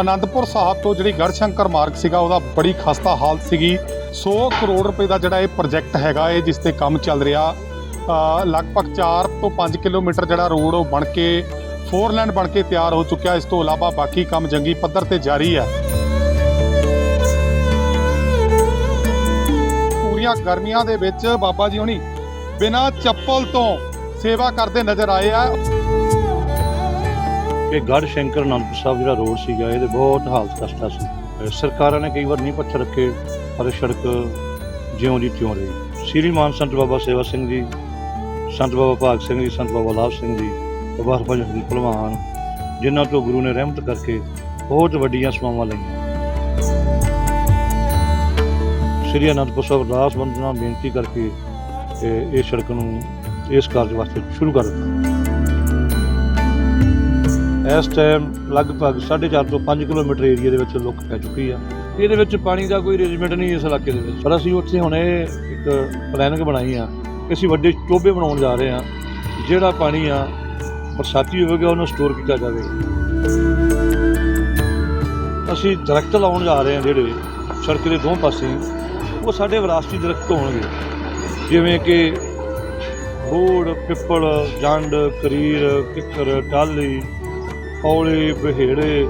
ਅਨੰਦਪੁਰ ਸਾਹਿਬ ਤੋਂ ਜਿਹੜੀ ਗੜਸ਼ੰਕਰ ਮਾਰਗ ਸੀਗਾ, ਉਹਦਾ ਬੜੀ ਖਸਤਾ ਹਾਲਤ ਸੀਗੀ। 100 ਕਰੋੜ ਰੁਪਏ ਦਾ ਜਿਹੜਾ ਇਹ ਪ੍ਰੋਜੈਕਟ ਹੈਗਾ, ਇਹ ਜਿਸ ਤੇ ਕੰਮ ਚੱਲ ਰਿਹਾ ਲਗਭਗ 4 ਤੋਂ 5 ਕਿਲੋਮੀਟਰ ਜਿਹੜਾ ਰੋਡ ਉਹ ਬਣ ਕੇ 4 ਲਾਈਨ ਬਣ ਕੇ ਤਿਆਰ ਹੋ ਚੁੱਕਿਆ। ਇਸ ਤੋਂ ਇਲਾਵਾ ਬਾਕੀ ਕੰਮ ਜੰਗੀ ਪੱਧਰ ਤੇ ਜਾਰੀ ਹੈ। ਪੂਰੀਆਂ ਗਰਮੀਆਂ ਦੇ ਵਿੱਚ ਬਾਬਾ ਜੀ ਹੁਣੀ ਬਿਨਾਂ ਚੱਪਲ ਤੋਂ ਸੇਵਾ ਕਰਦੇ ਨਜ਼ਰ ਆਏ ਆ। ਇਹ ਗੜ ਸ਼ੰਕਰ ਅਨੰਦਪੁਰ ਸਾਹਿਬ ਜਿਹੜਾ ਰੋਡ ਸੀਗਾ, ਇਹਦੇ ਬਹੁਤ ਹਾਲਤ ਖਸਤਾ ਸੀ। ਸਰਕਾਰਾਂ ਨੇ ਕਈ ਵਾਰ ਨਹੀਂ ਪੱਥਰ ਰੱਖੇ, ਪਰ ਸੜਕ ਜਿਉਂ ਦੀ ਤਿਉਂ ਰਹੀ। ਸ੍ਰੀ ਮਾਨ ਸੰਤ ਬਾਬਾ ਸੇਵਾ ਸਿੰਘ ਜੀ, ਸੰਤ ਬਾਬਾ ਭਾਗ ਸਿੰਘ ਜੀ, ਸੰਤ ਬਾਬਾ ਲਾਭ ਸਿੰਘ ਜੀ ਬਾਬਾ ਹਰਭਜਨ ਸਿੰਘ ਭਲਵਾਨ, ਜਿਨ੍ਹਾਂ ਤੋਂ ਗੁਰੂ ਨੇ ਰਹਿਮਤ ਕਰਕੇ ਬਹੁਤ ਵੱਡੀਆਂ ਸਮਾਵਾਂ ਲਈਆਂ। ਸ੍ਰੀ ਅਨੰਦਪੁਰ ਸਾਹਿਬ ਅਰਦਾਸ ਬੰਦਨਾ ਬੇਨਤੀ ਕਰਕੇ, ਇਹ ਇਹ ਸੜਕ ਨੂੰ ਇਸ ਕਾਰਜ ਵਾਸਤੇ ਸ਼ੁਰੂ ਕਰ ਦਿੱਤਾ। ਇਸ ਟਾਈਮ ਲਗਭਗ 4.5 ਤੋਂ 5 ਕਿਲੋਮੀਟਰ ਏਰੀਆ ਦੇ ਵਿੱਚ ਲੁੱਕ ਪੈ ਚੁੱਕੀ ਆ। ਇਹਦੇ ਵਿੱਚ ਪਾਣੀ ਦਾ ਕੋਈ ਅਰੇਂਜਮੈਂਟ ਨਹੀਂ ਇਸ ਇਲਾਕੇ ਦੇ ਵਿੱਚ। ਪਰ ਅਸੀਂ ਉੱਥੇ ਹੁਣੇ ਇੱਕ ਪਲੈਨਿੰਗ ਬਣਾਈ ਆ ਅਸੀਂ ਵੱਡੇ ਟੋਬੇ ਬਣਾਉਣ ਜਾ ਰਹੇ ਆ। ਜਿਹੜਾ ਪਾਣੀ ਆ, ਬਰਸਾਤੀ ਹੋਵੇਗਾ, ਉਹਨੂੰ ਸਟੋਰ ਕੀਤਾ ਜਾਵੇ। ਅਸੀਂ ਦਰਖਤ ਲਾਉਣ ਜਾ ਰਹੇ ਆ ਜਿਹੜੇ ਸੜਕ ਦੇ ਦੋ ਪਾਸੇ, ਉਹ ਸਾਡੇ ਵਿਰਾਸਤੀ ਦਰਖਤ ਹੋਣਗੇ। ਜਿਵੇਂ ਕਿ ਬੋੜ ਪਿੱਪਲ, ਜੰਡ, ਕਰੀਰ, ਕਿੱਕਰ ਟਾਲੀ ਔਲੇ ਬਹੇੜੇ।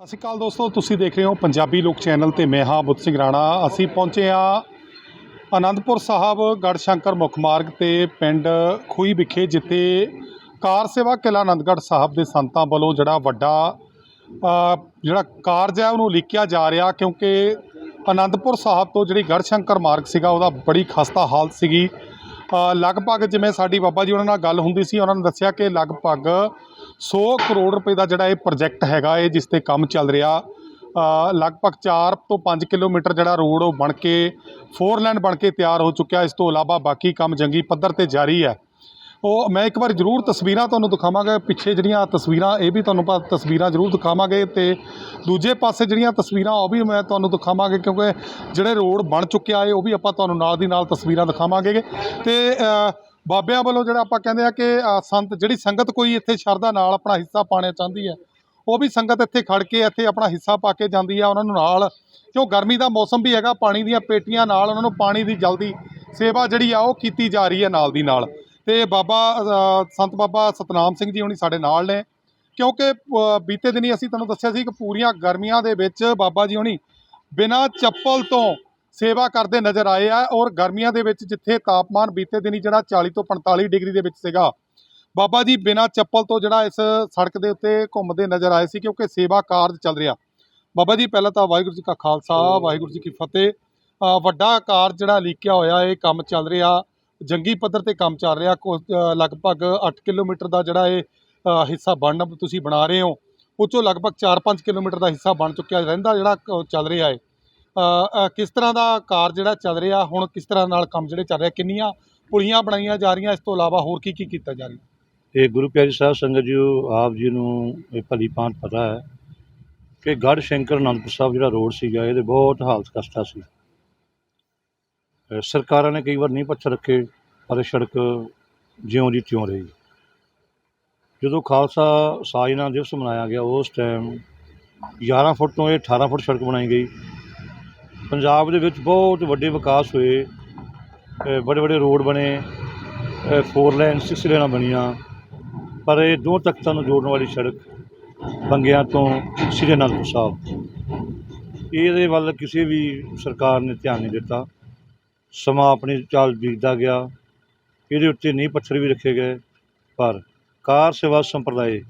ਸਤਿ ਸ਼੍ਰੀ ਅਕਾਲ ਦੋਸਤੋ, ਤੁਸੀਂ ਦੇਖ ਰਹੇ ਹੋ ਪੰਜਾਬੀ ਲੋਕ ਚੈਨਲ ਤੇ ਮੈਂ ਹਾਂ ਬੁੱਧ ਸਿੰਘ ਰਾਣਾ। ਅਸੀਂ ਪਹੁੰਚੇ ਹਾਂ ਆਨੰਦਪੁਰ ਸਾਹਿਬ ਗੜਸ਼ੰਕਰ ਮੁੱਖ ਮਾਰਗ ਤੇ ਪਿੰਡ ਖੂਈ ਵਿਖੇ, ਜਿੱਥੇ ਕਾਰ ਸੇਵਾ ਕਿਲਾ ਆਨੰਦਗੜ੍ਹ ਸਾਹਿਬ ਦੇ ਸੰਤਾਂ ਵੱਲੋਂ ਜਿਹੜਾ ਵੱਡਾ ਜਿਹੜਾ ਕਾਰਜ ਹੈ, ਉਹਨੂੰ ਲਿਖਿਆ ਜਾ ਰਿਹਾ, ਕਿਉਂਕਿ ਆਨੰਦਪੁਰ ਸਾਹਿਬ ਤੋਂ ਜਿਹੜੀ ਗੜਸ਼ੰਕਰ ਮਾਰਗ ਸੀਗਾ, ਉਹਦਾ ਬੜੀ ਖਸਤਾ ਹਾਲਤ ਸੀਗੀ। ਲਗਭਗ ਜਿਵੇਂ ਸਾਡੀ ਬਾਬਾ ਜੀ ਉਹਨਾਂ ਨਾਲ ਗੱਲ ਹੁੰਦੀ ਸੀ, ਉਹਨਾਂ ਨੇ ਦੱਸਿਆ ਕਿ ਲਗਭਗ 100 ਕਰੋੜ ਰੁਪਏ ਦਾ ਜਿਹੜਾ ਇਹ ਪ੍ਰੋਜੈਕਟ ਹੈਗਾ, ਇਹ ਜਿਸ ਤੇ ਕੰਮ ਚੱਲ ਰਿਹਾ ਲਗਭਗ 4 ਤੋਂ 5 ਕਿਲੋਮੀਟਰ ਜਿਹੜਾ ਰੋਡ ਉਹ ਬਣ ਕੇ ਫੋਰ ਲਾਈਨ ਬਣ ਕੇ ਤਿਆਰ ਹੋ ਚੁੱਕਿਆ, ਇਸ ਤੋਂ ਇਲਾਵਾ ਬਾਕੀ ਕੰਮ ਜੰਗੀ ਪੱਧਰ ਤੇ ਜਾਰੀ ਹੈ। ਉਹ ਮੈਂ ਇੱਕ ਵਾਰ ਜ਼ਰੂਰ ਤਸਵੀਰਾਂ ਤੁਹਾਨੂੰ ਦਿਖਾਵਾਂਗਾ, ਪਿੱਛੇ ਜਿਹੜੀਆਂ ਤਸਵੀਰਾਂ, ਇਹ ਵੀ ਤੁਹਾਨੂੰ ਪਾ ਤਸਵੀਰਾਂ ਜ਼ਰੂਰ ਦਿਖਾਵਾਂਗੇ ਤੇ ਦੂਜੇ ਪਾਸੇ ਜਿਹੜੀਆਂ ਤਸਵੀਰਾਂ, ਉਹ ਵੀ ਮੈਂ ਤੁਹਾਨੂੰ ਦਿਖਾਵਾਂਗੇ ਕਿਉਂਕਿ ਜਿਹੜੇ ਰੋਡ ਬਣ ਚੁੱਕਿਆ ਹੈ ਉਹ ਵੀ ਆਪਾਂ ਤੁਹਾਨੂੰ ਨਾਲ ਦੀ ਨਾਲ ਤਸਵੀਰਾਂ ਦਿਖਾਵਾਂਗੇ। ਤੇ ਬਾਬਿਆਂ ਵੱਲੋਂ ਜਿਹੜਾ ਆਪਾਂ ਕਹਿੰਦੇ ਆ ਕਿ ਸੰਤ, ਜਿਹੜੀ ਸੰਗਤ ਕੋਈ ਇੱਥੇ ਸ਼ਰਧਾ ਨਾਲ ਆਪਣਾ ਹਿੱਸਾ ਪਾਣਾ ਚਾਹੁੰਦੀ ਹੈ, ਉਹ ਵੀ ਸੰਗਤ ਇੱਥੇ ਖੜ ਕੇ ਇੱਥੇ ਆਪਣਾ ਹਿੱਸਾ ਪਾ ਕੇ ਜਾਂਦੀ ਆ, ਉਹਨਾਂ ਨੂੰ ਨਾਲ, ਕਿਉਂ ਗਰਮੀ ਦਾ ਮੌਸਮ ਵੀ ਹੈਗਾ, ਪਾਣੀ ਦੀਆਂ ਪੇਟੀਆਂ ਨਾਲ ਉਹਨਾਂ ਨੂੰ ਪਾਣੀ ਦੀ ਜਲਦੀ ਸੇਵਾ ਜਿਹੜੀ ਆ, ਉਹ ਕੀਤੀ ਜਾ ਰਹੀ ਹੈ ਨਾਲ ਦੀ ਨਾਲ। ਤੇ ਬਾਬਾ ਸੰਤ ਬਾਬਾ ਸਤਨਾਮ ਸਿੰਘ ਜੀ ਹੁਣੀ ਸਾਡੇ ਨਾਲ ਨੇ। ਕਿਉਂਕਿ ਬੀਤੇ ਦਿਨੀ ਅਸੀਂ ਤੁਹਾਨੂੰ ਦੱਸਿਆ ਸੀ ਕਿ ਪੂਰੀਆਂ ਗਰਮੀਆਂ ਦੇ ਵਿੱਚ ਬਾਬਾ ਜੀ ਹੁਣੀ ਬਿਨਾਂ ਚੱਪਲ ਤੋਂ ਸੇਵਾ ਕਰਦੇ ਨਜ਼ਰ ਆਏ ਆ ਔਰ ਗਰਮੀਆਂ ਦੇ ਵਿੱਚ ਜਿੱਥੇ ਤਾਪਮਾਨ ਬੀਤੇ ਦਿਨੀ ਜਿਹੜਾ 40 ਤੋਂ 45 ਡਿਗਰੀ ਦੇ ਵਿੱਚ ਸੀਗਾ, ਬਾਬਾ ਜੀ ਬਿਨਾਂ ਚੱਪਲ ਤੋਂ ਜਿਹੜਾ ਇਸ ਸੜਕ ਦੇ ਉੱਤੇ ਘੁੰਮਦੇ ਨਜ਼ਰ ਆਏ ਸੀ ਕਿਉਂਕਿ ਸੇਵਾ ਕਾਰਜ ਚੱਲ ਰਿਹਾ। ਬਾਬਾ ਜੀ, ਪਹਿਲਾਂ ਤਾਂ ਵਾਹਿਗੁਰੂ ਜੀ ਕਾ ਖਾਲਸਾ, ਵਾਹਿਗੁਰੂ ਜੀ ਕੀ ਫਤਿਹ। ਵੱਡਾ ਕਾਰਜ ਜਿਹੜਾ ਲੀਕਿਆ ਹੋਇਆ, ਇਹ ਕੰਮ ਚੱਲ ਰਿਹਾ। ਜੰਗੀ ਪੱਧਰ ਤੇ ਕੰਮ ਚੱਲ ਰਿਹਾ। ਕੋ- ਲਗਭਗ 8 ਕਿਲੋਮੀਟਰ ਦਾ ਜਿਹੜਾ ਇਹ ਹਿੱਸਾ ਬਣਨ ਤੁਸੀਂ ਬਣਾ ਰਹੇ ਹੋ। ਉਹ 'ਚੋਂ ਲਗਭਗ 4-5 ਕਿਲੋਮੀਟਰ ਦਾ ਹਿੱਸਾ ਬਣ ਚੁੱਕਿਆ। ਰਹਿੰਦਾ ਜਿਹੜਾ ਚੱਲ ਰਿਹਾ ਹੈ। ਕਿਸ ਤਰ੍ਹਾਂ ਦਾ ਕਾਰ ਜਿਹੜਾ ਚੱਲ ਰਿਹਾ, ਹੁਣ ਕਿਸ ਤਰ੍ਹਾਂ ਨਾਲ ਕੰਮ ਜਿਹੜੇ ਚੱਲ ਰਿਹਾ, ਕਿੰਨੀਆਂ ਪੁਲੀਆਂ ਬਣਾਈਆਂ ਜਾ ਰਹੀਆਂ, ਇਸ ਤੋਂ ਇਲਾਵਾ ਹੋਰ ਕੀ ਕੀ ਕੀਤਾ ਜਾ ਰਿਹਾ? ਇਹ ਗੁਰੂ ਪਿਆਰੀ ਸਾਹਿਬ ਸੰਗਤ ਜੀ ਆਪ ਜੀ ਨੂੰ ਇਹ ਭਲੀ ਭਾਂਤ ਪਤਾ ਹੈ ਕਿ ਗੜ ਸ਼ੰਕਰ ਅਨੰਦਪੁਰ ਸਾਹਿਬ ਜਿਹੜਾ ਰੋਡ ਸੀਗਾ, ਇਹਦੇ ਬਹੁਤ ਹਾਲਤ ਖਸਤਾ ਸੀ। ਸਰਕਾਰਾਂ ਨੇ ਕਈ ਵਾਰ ਨਹੀਂ ਪੱਥਰ ਰੱਖੇ, ਪਰ ਇਹ ਸੜਕ ਜਿਉਂ ਦੀ ਤਿਉਂ ਰਹੀ। ਜਦੋਂ ਖਾਲਸਾ ਸਾਜਨਾ ਦਿਵਸ ਮਨਾਇਆ ਗਿਆ, ਉਸ ਟਾਈਮ 11 ਫੁੱਟ ਤੋਂ ਇਹ 18 ਫੁੱਟ ਸੜਕ ਬਣਾਈ ਗਈ। ਪੰਜਾਬ ਦੇ ਵਿੱਚ ਬਹੁਤ ਵੱਡੇ ਵਿਕਾਸ ਹੋਏ ਬੜੇ ਬੜੇ ਰੋਡ ਬਣੇ ਫੋਰ ਲਾਈਨ ਸਿਕਸ ਲੇਨਾਂ ਬਣੀਆਂ, ਪਰ ਇਹ ਦੋ ਤਖਤਾਂ ਨੂੰ ਜੋੜਨ ਵਾਲੀ ਸੜਕ ਬੰਗਿਆਂ ਤੋਂ ਸ੍ਰੀ ਅਨੰਦਪੁਰ ਸਾਹਿਬ ਇਹਦੇ ਵੱਲ ਕਿਸੇ ਵੀ ਸਰਕਾਰ ਨੇ ਧਿਆਨ ਨਹੀਂ ਦਿੱਤਾ। ਸਮਾਂ ਆਪਣੀ ਚਾਲ ਬੀਤਦਾ ਗਿਆ। ਇਹਦੇ ਉੱਤੇ ਨੀਂਹ ਪੱਥਰ ਵੀ ਰੱਖੇ ਗਏ। ਪਰ ਕਾਰ ਸੇਵਾ ਸੰਪਰਦਾਇ,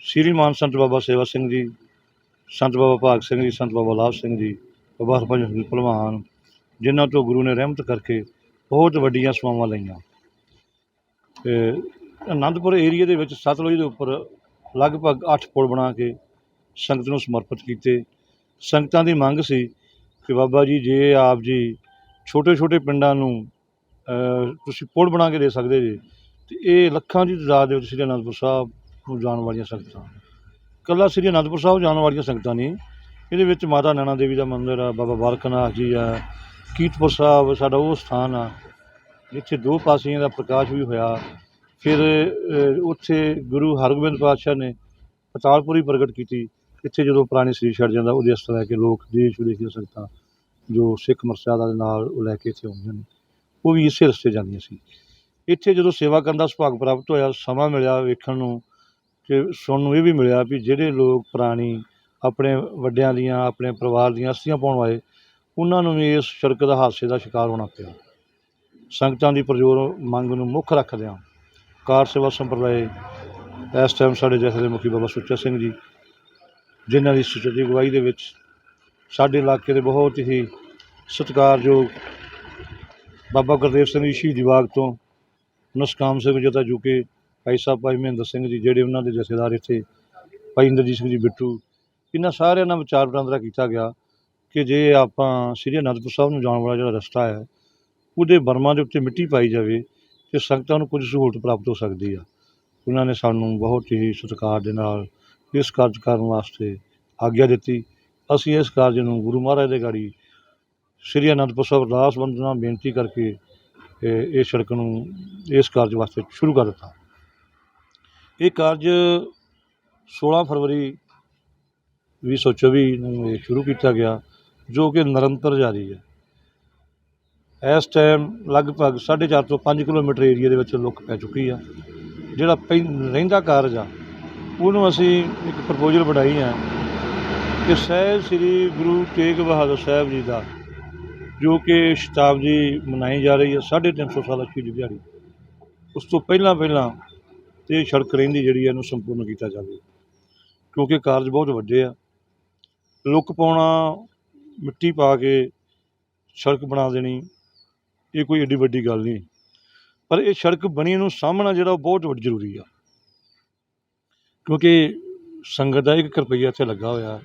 ਸ੍ਰੀ ਮਾਨ ਸੰਤ ਬਾਬਾ ਸੇਵਾ ਸਿੰਘ ਜੀ, ਸੰਤ ਬਾਬਾ ਭਾਗ ਸਿੰਘ ਜੀ, ਸੰਤ ਬਾਬਾ ਲਾਭ ਸਿੰਘ ਜੀ, ਬਾਬਾ ਹਰਭਜਨ ਸਿੰਘ ਭਲਵਾਨ, ਜਿਨ੍ਹਾਂ ਤੋਂ ਗੁਰੂ ਨੇ ਰਹਿਮਤ ਕਰਕੇ ਬਹੁਤ ਵੱਡੀਆਂ ਸੇਵਾਵਾਂ ਲਈਆਂ। ਤੇ ਅਨੰਦਪੁਰ ਏਰੀਆ ਦੇ ਵਿੱਚ ਸਤਲੁਜ ਦੇ ਉੱਪਰ ਲਗਭਗ 8 ਪੁਲ ਬਣਾ ਕੇ ਸੰਗਤ ਨੂੰ ਸਮਰਪਿਤ ਕੀਤੇ। ਸੰਗਤਾਂ ਦੀ ਮੰਗ ਸੀ ਕਿ ਬਾਬਾ ਜੀ, ਜੇ ਆਪ ਜੀ ਛੋਟੇ ਛੋਟੇ ਪਿੰਡਾਂ ਨੂੰ ਤੁਸੀਂ ਪੁਲ ਬਣਾ ਕੇ ਦੇ ਸਕਦੇ ਜੀ, ਤੇ ਇਹ ਲੱਖਾਂ ਦੀ ਤਾਦਾਦ ਦੇ ਵਿੱਚ ਸ੍ਰੀ ਅਨੰਦਪੁਰ ਸਾਹਿਬ ਨੂੰ ਜਾਣ ਵਾਲੀਆਂ ਸੰਗਤਾਂ। ਕੱਲਾ ਸ੍ਰੀ ਅਨੰਦਪੁਰ ਸਾਹਿਬ ਜਾਣ ਵਾਲੀਆਂ ਸੰਗਤਾਂ ਨਹੀਂ, ਇਹਦੇ ਵਿੱਚ ਮਾਤਾ ਨੈਣਾ ਦੇਵੀ ਦਾ ਮੰਦਿਰ ਆ, ਬਾਬਾ ਬਾਲਕਨਾਥ ਜੀ ਆ, ਕੀਰਤਪੁਰ ਸਾਹਿਬ, ਸਾਡਾ ਉਹ ਸਥਾਨ ਆ, ਜਿੱਥੇ ਦੋ ਪਾਸਿਆਂ ਦਾ ਪ੍ਰਕਾਸ਼ ਵੀ ਹੋਇਆ। ਫਿਰ ਉੱਥੇ ਗੁਰੂ ਹਰਗੋਬਿੰਦ ਪਾਤਸ਼ਾਹ ਨੇ ਪਤਾਲਪੁਰੀ ਪ੍ਰਗਟ ਕੀਤੀ, ਇੱਥੇ ਜਦੋਂ ਪੁਰਾਣੀ ਸਰੀਰ ਛੱਡ ਜਾਂਦਾ ਉਹਦੇ ਅਸਤ ਲੈ ਕੇ ਲੋਕ ਦੇਸ਼ ਵਿਦੇਸ਼ ਦੀਆਂ ਸੰਗਤਾਂ ਜੋ ਸਿੱਖ ਮਰਸਾਦਾ ਦੇ ਨਾਲ ਉਹ ਲੈ ਕੇ ਇੱਥੇ ਆਉਂਦੀਆਂ ਨੇ, ਉਹ ਵੀ ਇਸੇ ਰਸਤੇ ਜਾਂਦੀਆਂ ਸੀ। ਇੱਥੇ ਜਦੋਂ ਸੇਵਾ ਕਰਨ ਦਾ ਸੁਭਾਗ ਪ੍ਰਾਪਤ ਹੋਇਆ, ਸਮਾਂ ਮਿਲਿਆ ਵੇਖਣ ਨੂੰ ਕਿ ਸੁਣਨ ਨੂੰ ਇਹ ਵੀ ਮਿਲਿਆ ਵੀ ਜਿਹੜੇ ਲੋਕ ਪੁਰਾਣੀ ਆਪਣੇ ਵੱਡਿਆਂ ਦੀਆਂ, ਆਪਣੇ ਪਰਿਵਾਰ ਦੀਆਂ ਅਸਥੀਆਂ ਪਾਉਣ ਵਾਲੇ, ਉਹਨਾਂ ਨੂੰ ਵੀ ਇਸ ਸੜਕ ਦਾ ਹਾਦਸੇ ਦਾ ਸ਼ਿਕਾਰ ਹੋਣਾ ਪਿਆ। ਸੰਗਤਾਂ ਦੀ ਪ੍ਰਜੋਰ ਮੰਗ ਨੂੰ ਮੁੱਖ ਰੱਖਦਿਆਂ ਕਾਰ ਸੇਵਾ ਸੰਪਰਦਾਇ, ਇਸ ਟਾਈਮ ਸਾਡੇ ਜਥੇ ਦੇ ਮੁਖੀ ਬਾਬਾ ਸੁੱਚਾ ਸਿੰਘ ਜੀ, ਜਿਨ੍ਹਾਂ ਦੀ ਸੁਚੱਜੀ ਅਗਵਾਈ ਦੇ ਵਿੱਚ ਸਾਡੇ ਇਲਾਕੇ ਦੇ ਬਹੁਤ ਹੀ ਸਤਿਕਾਰਯੋਗ ਬਾਬਾ ਗੁਰਦੇਵ ਸਿੰਘ ਜੀ ਸ਼ਹੀਦੀ ਬਾਗ ਤੋਂ ਨਸਕਾਮ ਸਿੰਘ ਜਤਾ ਜੁਕੇ ਭਾਈ ਸਾਹਿਬ ਭਾਈ ਮਹਿੰਦਰ ਸਿੰਘ ਜੀ, ਜਿਹੜੇ ਉਹਨਾਂ ਦੇ ਜਥੇਦਾਰ ਇੱਥੇ ਭਾਈ ਇੰਦਰਜੀਤ ਸਿੰਘ ਜੀ ਬਿੱਟੂ, ਇਹਨਾਂ ਸਾਰਿਆਂ ਨਾਲ ਵਿਚਾਰ ਵਟਾਂਦਰਾ ਕੀਤਾ ਗਿਆ ਕਿ ਜੇ ਆਪਾਂ ਸ੍ਰੀ ਅਨੰਦਪੁਰ ਸਾਹਿਬ ਨੂੰ ਜਾਣ ਵਾਲਾ ਜਿਹੜਾ ਰਸਤਾ ਹੈ, ਉਹਦੇ ਬਰਮਾ ਦੇ ਉੱਤੇ ਮਿੱਟੀ ਪਾਈ ਜਾਵੇ ਤੇ ਸੰਗਤਾਂ ਨੂੰ ਕੁਝ ਸਹੂਲਤ ਪ੍ਰਾਪਤ ਹੋ ਸਕਦੀ ਆ। ਉਹਨਾਂ ਨੇ ਸਾਨੂੰ ਬਹੁਤ ਹੀ ਸਤਿਕਾਰ ਦੇ ਨਾਲ ਇਸ ਕਾਰਜ ਕਰਨ ਵਾਸਤੇ ਆਗਿਆ ਦਿੱਤੀ। ਅਸੀਂ ਇਸ ਕਾਰਜ ਨੂੰ ਗੁਰੂ ਮਹਾਰਾਜ ਦੇ ਗਾੜੀ ਸ੍ਰੀ ਅਨੰਦਪੁਰ ਸਾਹਿਬ ਅਰਦਾਸ ਬੰਦਨਾ ਬੇਨਤੀ ਕਰਕੇ, ਇਹ ਇਹ ਸੜਕ ਨੂੰ, ਇਸ ਕਾਰਜ ਵਾਸਤੇ ਸ਼ੁਰੂ ਕਰ ਦਿੱਤਾ। ਇਹ ਕਾਰਜ 16 ਫਰਵਰੀ 2024 ਨੂੰ ਇਹ ਸ਼ੁਰੂ ਕੀਤਾ ਗਿਆ, ਜੋ ਕਿ ਨਿਰੰਤਰ ਜਾਰੀ ਹੈ। ਇਸ ਟਾਈਮ ਲਗਭਗ 4.5 ਤੋਂ 5 ਕਿਲੋਮੀਟਰ ਏਰੀਆ ਦੇ ਵਿੱਚ ਲੁੱਕ ਪੈ ਚੁੱਕੀ ਆ। ਜਿਹੜਾ ਪਹਿ- ਰਹਿੰਦਾ ਕਾਰਜ ਆ, ਉਹਨੂੰ ਅਸੀਂ ਇੱਕ ਪ੍ਰਪੋਜ਼ਲ ਬਣਾਈ ਆ ਕਿ ਸਹਿਬ ਸ੍ਰੀ ਗੁਰੂ ਤੇਗ ਬਹਾਦਰ ਸਾਹਿਬ ਜੀ ਦਾ, ਜੋ ਕਿ ਸ਼ਤਾਬਦੀ ਮਨਾਈ ਜਾ ਰਹੀ ਹੈ 350 ਸਾਲ ਸ਼ਹੀਦੀ ਦਿਹਾੜੀ। ਉਸ ਤੋਂ ਪਹਿਲਾਂ ਪਹਿਲਾਂ ਤੇ ਇਹ ਸੜਕ ਰਹਿੰਦੀ ਜਿਹੜੀ ਹੈ, ਇਹਨੂੰ ਸੰਪੂਰਨ ਕੀਤਾ ਜਾਵੇ ਕਿਉਂਕਿ ਕਾਰਜ ਬਹੁਤ ਵੱਡੇ ਆ। ਲੁੱਕ ਪਾਉਣਾ, ਮਿੱਟੀ ਪਾ ਕੇ ਸੜਕ ਬਣਾ ਦੇਣੀ, ਇਹ ਕੋਈ ਏਡੀ ਵੱਡੀ ਗੱਲ ਨਹੀਂ। ਪਰ ਇਹ ਸੜਕ ਬਣੀ ਨੂੰ ਸਾਹਮਣਾ ਜਿਹੜਾ ਉਹ ਬਹੁਤ ਵੱਡੀ ਜ਼ਰੂਰੀ ਆ। ਕਿਉਂਕਿ ਸੰਗਤ ਦਾ ਇੱਕ ਰੁਪਈਆ ਇੱਥੇ ਲੱਗਾ ਹੋਇਆ।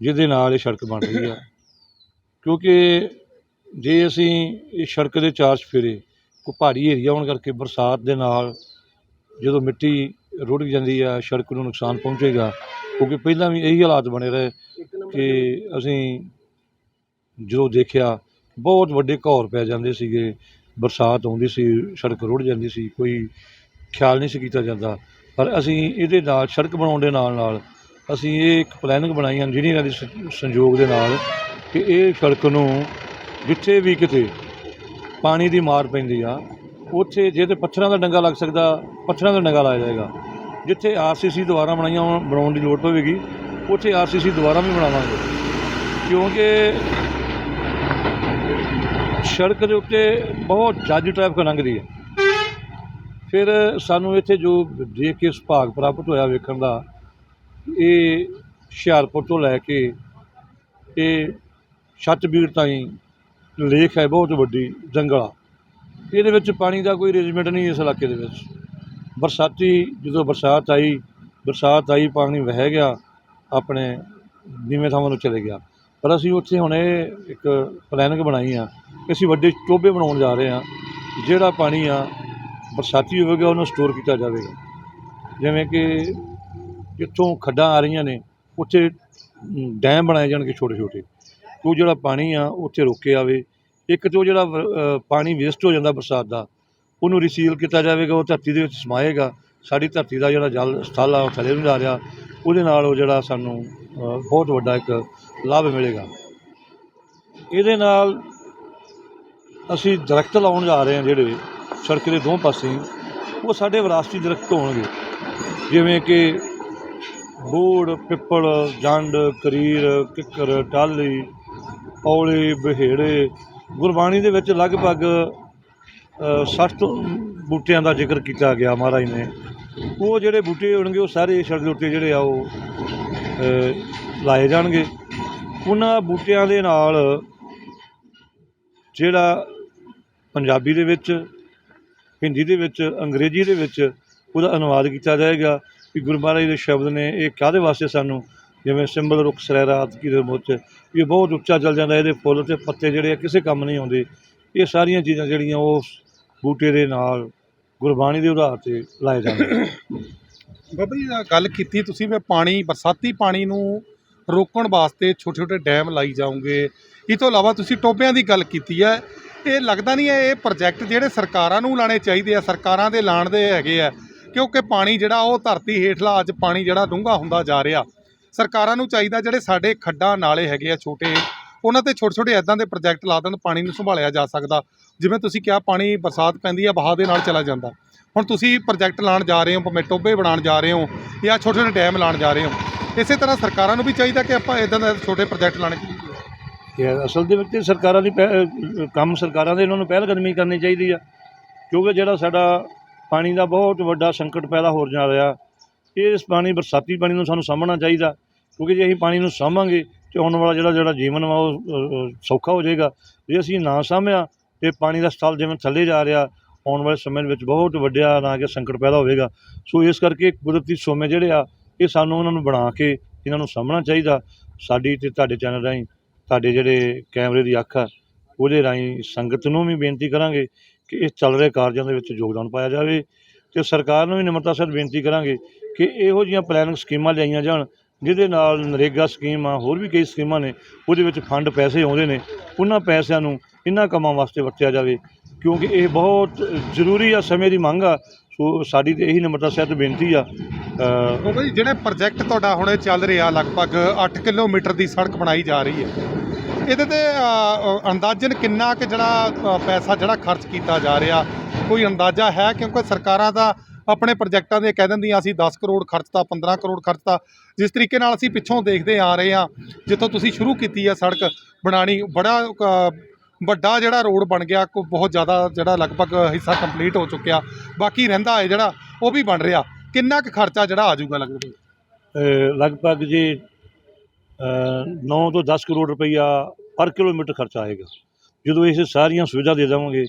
ਜਿਹਦੇ ਨਾਲ ਇਹ ਸੜਕ ਬਣ ਰਹੀ ਆ। ਕਿਉਂਕਿ ਜੇ ਅਸੀਂ ਇਹ ਸੜਕ ਦੇ ਚਾਰ ਚੁਫੇਰੇ ਕੋ ਪਹਾੜੀ ਏਰੀਆ ਹੋਣ ਕਰਕੇ ਬਰਸਾਤ ਦੇ ਨਾਲ ਜਦੋਂ ਮਿੱਟੀ ਰੁੜ ਜਾਂਦੀ ਆ, ਸੜਕ ਨੂੰ ਨੁਕਸਾਨ ਪਹੁੰਚੇਗਾ, ਕਿਉਂਕਿ ਪਹਿਲਾਂ ਵੀ ਇਹੀ ਹਾਲਾਤ ਬਣੇ ਰਹੇ ਕਿ ਅਸੀਂ ਜਦੋਂ ਦੇਖਿਆ, ਬਹੁਤ ਵੱਡੇ ਘੌਰ ਪੈ ਜਾਂਦੇ ਸੀਗੇ, ਬਰਸਾਤ ਆਉਂਦੀ ਸੀ, ਸੜਕ ਰੁੜ ਜਾਂਦੀ ਸੀ, ਕੋਈ ਖਿਆਲ ਨਹੀਂ ਸੀ ਕੀਤਾ ਜਾਂਦਾ। ਪਰ ਅਸੀਂ ਇਹਦੇ ਨਾਲ, ਸੜਕ ਬਣਾਉਣ ਦੇ ਨਾਲ ਨਾਲ ਅਸੀਂ ਇਹ ਇੱਕ ਪਲੈਨਿੰਗ ਬਣਾਈ ਇੰਜੀਨੀਅਰਾਂ ਦੇ ਸ- ਸੰਯੋਗ ਦੇ ਨਾਲ ਕਿ ਇਹ ਸੜਕ ਨੂੰ ਜਿੱਥੇ ਵੀ ਕਿਤੇ ਪਾਣੀ ਦੀ ਮਾਰ ਪੈਂਦੀ ਆ, ਉੱਥੇ ਜੇ ਤੇ ਪੱਥਰਾਂ ਦਾ ਡੰਗਾ ਲੱਗ ਸਕਦਾ, ਪੱਥਰਾਂ ਦਾ ਡੰਗਾ ਲਾਇਆ ਜਾਏਗਾ। ਜਿੱਥੇ ਆਰਸੀਸੀ ਦੁਆਰਾ ਬਣਾਈਆਂ ਹੋਣ- ਬਣਾਉਣ ਦੀ ਲੋੜ ਪਵੇਗੀ, ਉੱਥੇ ਆਰਸੀਸੀ ਦੁਆਰਾ ਵੀ ਬਣਾਵਾਂਗੇ। ਕਿਉਂਕਿ ਸੜਕ ਦੇ ਉੱਤੇ ਬਹੁਤ ਜੱਜ ਟ੍ਰੈਫਿਕ ਲੰਘਦੀ ਹੈ ਫਿਰ ਸਾਨੂੰ ਇੱਥੇ ਜੋ ਦੇਖ ਕੇ ਸੁਭਾਗ ਪ੍ਰਾਪਤ ਹੋਇਆ ਵੇਖਣ ਦਾ ਇਹ ਹੁਸ਼ਿਆਰਪੁਰ ਤੋਂ ਲੈ ਕੇ ਇਹ ਛੱਤਬੀੜ ਤਾਈਂ ਲੇਕ ਹੈ, ਬਹੁਤ ਵੱਡੀ ਜੰਗਲ ਆ। ਇਹਦੇ ਵਿੱਚ ਪਾਣੀ ਦਾ ਕੋਈ ਅਰੇਂਜਮੈਂਟ ਨਹੀਂ ਇਸ ਇਲਾਕੇ ਦੇ ਵਿੱਚ। ਬਰਸਾਤੀ, ਜਦੋਂ ਬਰਸਾਤ ਆਈ ਬਰਸਾਤ ਆਈ, ਪਾਣੀ ਵਹਿ ਗਿਆ, ਆਪਣੇ ਨੀਵੇਂ ਥਾਵਾਂ ਨੂੰ ਚਲੇ ਗਿਆ। ਪਰ ਅਸੀਂ ਉੱਥੇ ਹੁਣ ਇਹ ਇੱਕ ਪਲੈਨਿੰਗ ਬਣਾਈ ਆ। ਕਿ ਅਸੀਂ ਵੱਡੇ ਟੋਬੇ ਬਣਾਉਣ ਜਾ ਰਹੇ ਆ। ਜਿਹੜਾ ਪਾਣੀ ਆ, ਬਰਸਾਤੀ ਹੋਵੇਗਾ, ਉਹਨੂੰ ਸਟੋਰ ਕੀਤਾ ਜਾਵੇਗਾ। ਜਿਵੇਂ ਕਿ ਜਿੱਥੋਂ ਖੱਡਾਂ ਆ ਰਹੀਆਂ ਨੇ, ਉੱਥੇ ਡੈਮ ਬਣਾਏ ਜਾਣਗੇ ਛੋਟੇ ਛੋਟੇ। ਉਹ ਜਿਹੜਾ ਪਾਣੀ ਆ, ਉੱਥੇ ਰੋਕੇ ਆਵੇ। ਇੱਕ ਤੋਂ ਜਿਹੜਾ ਪਾਣੀ ਵੇਸਟ ਹੋ ਜਾਂਦਾ ਬਰਸਾਤ ਦਾ, ਉਹਨੂੰ ਰਿਸੀਲ ਕੀਤਾ ਜਾਵੇਗਾ, ਉਹ ਧਰਤੀ ਦੇ ਵਿੱਚ ਸਮਾਏਗਾ। ਸਾਡੀ ਧਰਤੀ ਦਾ ਜਿਹੜਾ ਜਲ ਸਥਲ ਆ, ਉਹ ਥੱਲੇ ਨੂੰ ਜਾ ਰਿਹਾ। ਉਹਦੇ ਨਾਲ ਉਹ ਜਿਹੜਾ ਸਾਨੂੰ ਬਹੁਤ ਵੱਡਾ ਇੱਕ ਲਾਭ ਮਿਲੇਗਾ। ਇਹਦੇ ਨਾਲ ਅਸੀਂ ਦਰਖਤ ਲਾਉਣ ਜਾ ਰਹੇ ਹਾਂ ਜਿਹੜੇ ਸੜਕ ਦੇ ਦੋ ਪਾਸੇ, ਉਹ ਸਾਡੇ ਵਿਰਾਸਤੀ ਦਰਖਤ ਹੋਣਗੇ। ਜਿਵੇਂ ਕਿ ਬੋੜ ਪਿੱਪਲ ਜੰਡ ਕਰੀਰ ਕਿੱਕਰ ਟਾਹਲੀ ਔਲੇ ਬਹੇੜੇ। ਗੁਰਬਾਣੀ ਦੇ ਵਿੱਚ ਲਗਭਗ ਅ, 60 ਬੂਟਿਆਂ ਦਾ ਜ਼ਿਕਰ ਕੀਤਾ ਗਿਆ ਮਹਾਰਾਜ ਨੇ। ਉਹ ਜਿਹੜੇ ਬੂਟੇ ਹੋਣਗੇ ਉਹ ਸਾਰੇ ਸੜਕ ਦੇ ਉੱਤੇ ਜਿਹੜੇ ਆ ਉਹ ਲਾਏ ਜਾਣਗੇ। ਉਹਨਾਂ ਬੂਟਿਆਂ ਦੇ ਨਾਲ ਜਿਹੜਾ ਪੰਜਾਬੀ ਦੇ ਵਿੱਚ ਹਿੰਦੀ ਦੇ ਵਿੱਚ ਅੰਗਰੇਜ਼ੀ ਦੇ ਵਿੱਚ ਉਹਦਾ ਅਨੁਵਾਦ ਕੀਤਾ ਜਾਏਗਾ। ਵੀ ਗੁਰੂ ਮਹਾਰਾਜ ਦੇ ਸ਼ਬਦ ਨੇ ਇਹ ਕਾਹਦੇ ਵਾਸਤੇ ਸਾਨੂੰ, ਜਿਵੇਂ ਸਿੰਬਲ ਰੁੱਖ ਸਰੈਰਾਤ ਕੀ ਦੇ ਮੁੱਚ ਇਹ ਬਹੁਤ ਉੱਚਾ ਚੱਲ ਜਾਂਦਾ ਇਹਦੇ ਫੁੱਲ ਤੇ ਪੱਤੇ ਜਿਹੜੇ ਆ ਕਿਸੇ ਕੰਮ ਨਹੀਂ ਆਉਂਦੇ। ਇਹ ਸਾਰੀਆਂ ਚੀਜ਼ਾਂ ਜਿਹੜੀਆਂ ਉਹ ਬੂਟੇ ਦੇ ਨਾਲ ਗੁਰਬਾਣੀ ਦੇ ਉਧਾਰ ਤੇ ਲਾਏ ਜਾਂਦੇ ਬਾਬਾ ਜੀ ਗੱਲ ਕੀਤੀ ਤੁਸੀਂ ਵੀ ਪਾਣੀ, ਬਰਸਾਤੀ ਪਾਣੀ ਨੂੰ ਰੋਕਣ ਵਾਸਤੇ ਛੋਟੇ ਛੋਟੇ ਡੈਮ ਲਾਈ ਜਾਓਗੇ। ਇਹ ਤੋਂ ਇਲਾਵਾ ਤੁਸੀਂ ਟੋਬਿਆਂ ਦੀ ਗੱਲ ਕੀਤੀ ਹੈ। ਇਹ ਲੱਗਦਾ ਨਹੀਂ ਹੈ ਇਹ ਪ੍ਰੋਜੈਕਟ ਜਿਹੜੇ ਸਰਕਾਰਾਂ ਨੂੰ ਲਾਣੇ ਚਾਹੀਦੇ ਆ, ਸਰਕਾਰਾਂ ਦੇ ਲਾਣ ਦੇ ਹੈਗੇ ਆ। ਕਿਉਂਕਿ ਪਾਣੀ ਜਿਹੜਾ ਉਹ ਧਰਤੀ ਹੇਠਲਾ ਅੱਜ ਪਾਣੀ ਜਿਹੜਾ ਡੂੰਘਾ ਹੁੰਦਾ ਜਾ ਰਿਹਾ। ਸਰਕਾਰਾਂ ਨੂੰ ਚਾਹੀਦਾ ਜਿਹੜੇ ਸਾਡੇ ਖੱਡਾਂ ਨਾਲੇ ਹੈਗੇ ਆ ਛੋਟੇ, ਉਹਨਾਂ ਤੇ ਛੋਟੇ ਛੋਟੇ ਐਦਾਂ ਦੇ ਪ੍ਰੋਜੈਕਟ ਲਾ ਦੇਣ, ਪਾਣੀ ਨੂੰ ਸੰਭਾਲਿਆ ਜਾ ਸਕਦਾ। ਜਿਵੇਂ ਤੁਸੀਂ ਕਿਹਾ ਪਾਣੀ ਬਰਸਾਤ ਪੈਂਦੀ ਆ ਬਹਾਅ ਦੇ ਨਾਲ ਚਲਾ ਜਾਂਦਾ। ਹੁਣ ਤੁਸੀਂ ਪ੍ਰੋਜੈਕਟ ਲਾਣ ਜਾ ਰਹੇ ਹੋ, ਭਾਵੇਂ ਟੋਬੇ ਬਣਾਉਣ ਜਾ ਰਹੇ ਹੋ ਜਾਂ ਛੋਟੇ ਛੋਟੇ ਡੈਮ ਲਾਣ ਜਾ ਰਹੇ ਹੋ, ਇਸੇ ਤਰ੍ਹਾਂ ਸਰਕਾਰਾਂ ਨੂੰ ਵੀ ਚਾਹੀਦਾ ਕਿ ਆਪਾਂ ਇਦਾਂ ਦੇ ਛੋਟੇ ਪ੍ਰੋਜੈਕਟ ਲਾਣੇ ਚਾਹੀਦੇ ਅਸਲ ਦੇ ਵਿੱਚ ਸਰਕਾਰਾਂ ਦੀ ਪਹਿ- ਕੰਮ ਸਰਕਾਰਾਂ ਦੇ, ਇਹਨਾਂ ਨੂੰ ਪਹਿਲ ਕਦਮੀ ਕਰਨੀ ਚਾਹੀਦੀ ਆ। ਕਿਉਂਕਿ ਜਿਹੜਾ ਸਾਡਾ ਪਾਣੀ ਦਾ ਬਹੁਤ ਵੱਡਾ ਸੰਕਟ ਪੈਦਾ ਹੋ ਜਾ ਰਿਹਾ। ਇਸ ਪਾਣੀ ਬਰਸਾਤੀ ਪਾਣੀ ਨੂੰ ਸਾਨੂੰ ਸਾਂਭਣਾ ਚਾਹੀਦਾ, ਕਿਉਂਕਿ ਜੇ ਅਸੀਂ ਪਾਣੀ ਨੂੰ ਸਾਂਭਾਂਗੇ ਤੇ ਆਉਣ ਵਾਲਾ ਜਿਹੜਾ ਜਿਹੜਾ ਜੀਵਨ ਵਾ ਉਹ ਸੌਖਾ ਹੋ ਜਾਏਗਾ। ਜੇ ਅਸੀਂ ਨਾ ਸਾਂਭਿਆ ਤੇ ਪਾਣੀ ਦਾ ਸਤਲ ਜਿਵੇਂ ਥੱਲੇ ਜਾ ਰਿਹਾ, ਆਉਣ ਵਾਲੇ ਸਮੇਂ ਦੇ ਵਿੱਚ ਬਹੁਤ ਵੱਡਾ ਨਾ ਕਿ ਸੰਕਟ ਪੈਦਾ ਹੋਵੇਗਾ। ਸੋ ਇਸ ਕਰਕੇ ਕੁਦਰਤੀ ਸੋਮੇ ਜਿਹੜੇ ਆ, ਇਹ ਸਾਨੂੰ ਉਹਨਾਂ ਨੂੰ ਬਣਾ ਕੇ ਇਹਨਾਂ ਨੂੰ ਸਾਂਭਣਾ ਚਾਹੀਦਾ। ਸਾਡੀ ਤੇ ਤੁਹਾਡੇ ਚੈਨਲ ਰਾਹੀਂ, ਤੁਹਾਡੇ ਜਿਹੜੇ ਕੈਮਰੇ ਦੀ ਅੱਖ ਆ, ਉਹਦੇ ਰਾਹੀਂ ਸੰਗਤ ਨੂੰ ਵੀ ਬੇਨਤੀ ਕਰਾਂਗੇ ਕਿ ਇਹ ਚੱਲ ਰਹੇ ਕਾਰਜਾਂ ਦੇ ਵਿੱਚ ਯੋਗਦਾਨ ਪਾਇਆ ਜਾਵੇ ਤੇ ਸਰਕਾਰ ਨੂੰ ਵੀ ਨਿਮਰਤਾ ਸਹਿਤ ਬੇਨਤੀ ਕਰਾਂਗੇ ਕਿ ਇਹੋ ਜਿਹੀਆਂ ਪਲੈਨਿੰਗ ਸਕੀਮਾਂ ਲਿਆਈਆਂ ਜਾਣ ਜਿਹਦੇ ਨਾਲ ਨਰੇਗਾ ਸਕੀਮ ਆ ਹੋਰ ਵੀ ਕਈ ਸਕੀਮਾਂ ਨੇ ਉਹਦੇ ਵਿੱਚ ਫੰਡ ਪੈਸੇ ਆਉਂਦੇ ਨੇ ਉਹਨਾਂ ਪੈਸਿਆਂ ਨੂੰ ਇਹਨਾਂ ਕੰਮਾਂ ਵਾਸਤੇ ਵਰਤਿਆ ਜਾਵੇ ਕਿਉਂਕਿ ਇਹ ਬਹੁਤ ਜ਼ਰੂਰੀ ਆ ਸਮੇਂ ਦੀ ਮੰਗ ਆ ਸੋ ਸਾਡੀ ਤੇ ਇਹੀ ਨਿਮਰਤਾ ਸਹਿਤ ਬੇਨਤੀ ਆ ਅ, ਉਹ ਜਿਹੜੇ ਪ੍ਰੋਜੈਕਟ ਤੁਹਾਡਾ ਹੁਣੇ ਚੱਲ ਰਿਹਾ ਲਗਭਗ 8 ਕਿਲੋਮੀਟਰ ਦੀ ਸੜਕ ਬਣਾਈ ਜਾ ਰਹੀ ਹੈ ਇਹਦੇ ਤੇ ਅ, ਅੰਦਾਜ਼ਨ ਕਿੰਨਾ ਕਿ ਜਿਹੜਾ ਅ, ਪੈਸਾ ਜਿਹੜਾ ਖਰਚ ਕੀਤਾ ਜਾ ਰਿਹਾ? ਕੋਈ ਅੰਦਾਜ਼ਾ ਹੈ? ਕਿਉਂਕਿ ਸਰਕਾਰਾਂ ਦਾ ਆਪਣੇ ਪ੍ਰੋਜੈਕਟਾਂ ਦੇ ਕਹਿ ਦਿੰਦੀਆਂ ਅਸੀਂ 10 ਕਰੋੜ ਖਰਚਤਾ 15 ਕਰੋੜ ਖਰਚਤਾ। ਜਿਸ ਤਰੀਕੇ ਨਾਲ ਅਸੀਂ ਪਿੱਛੋਂ ਦੇਖਦੇ ਆ ਰਹੇ ਹਾਂ ਜਿੱਥੋਂ ਤੁਸੀਂ ਸ਼ੁਰੂ ਕੀਤੀ ਹੈ ਸੜਕ ਬਣਾਣੀ ਬੜਾ ਅ, ਵੱਡਾ ਜਿਹੜਾ ਰੋਡ ਬਣ ਗਿਆ ਕੋ ਬਹੁਤ ਜ਼ਿਆਦਾ ਜਿਹੜਾ ਲਗਭਗ ਹਿੱਸਾ ਕੰਪਲੀਟ ਹੋ ਚੁੱਕਿਆ। ਬਾਕੀ ਰਹਿੰਦਾ ਹੈ ਜਿਹੜਾ ਉਹ ਵੀ ਬਣ ਰਿਹਾ। ਕਿੰਨਾ ਕੁ ਖਰਚਾ ਜਿਹੜਾ ਆ ਜਾਊਗਾ ਲੱਗਦਾ? ਅ, ਲਗਭਗ ਜੀ 9 ਤੋਂ 10 ਕਰੋੜ ਰੁਪਈਆ ਪਰ ਕਿਲੋਮੀਟਰ ਖਰਚਾ ਆਏਗਾ। ਜਦੋਂ ਇਹ ਸਾਰੀਆਂ ਸੁਵਿਧਾ ਦੇ ਦੇਵਾਂਗੇ